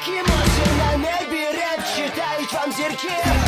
Jaki macie na niebie rep, czytaj wam cyrkiem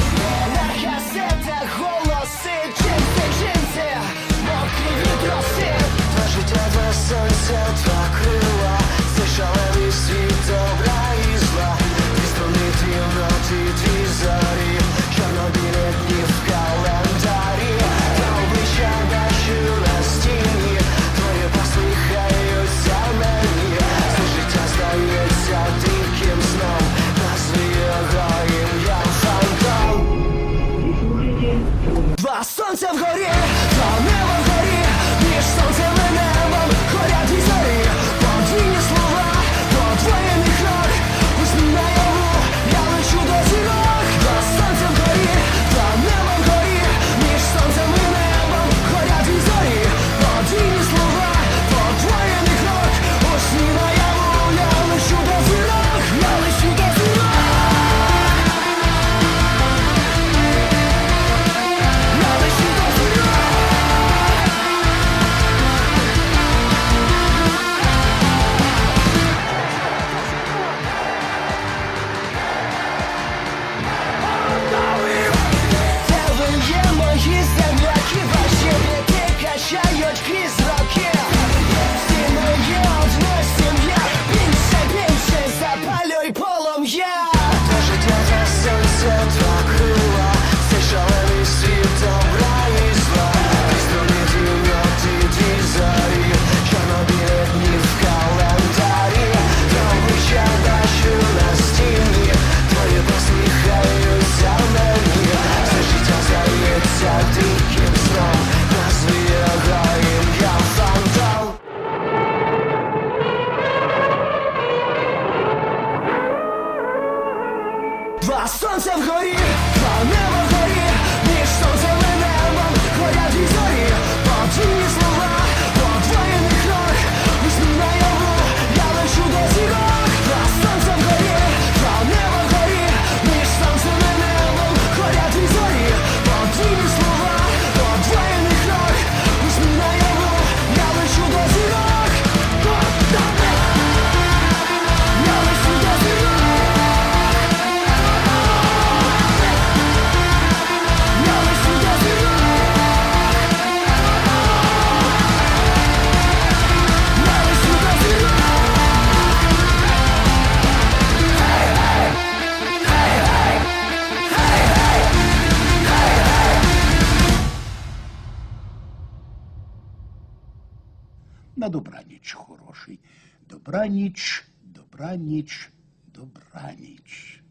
Два сонця вгорі, два неба вгорі, між сонцем і небом ходять і зорі На добраніч, хороший. Добраніч, добраніч, добраніч.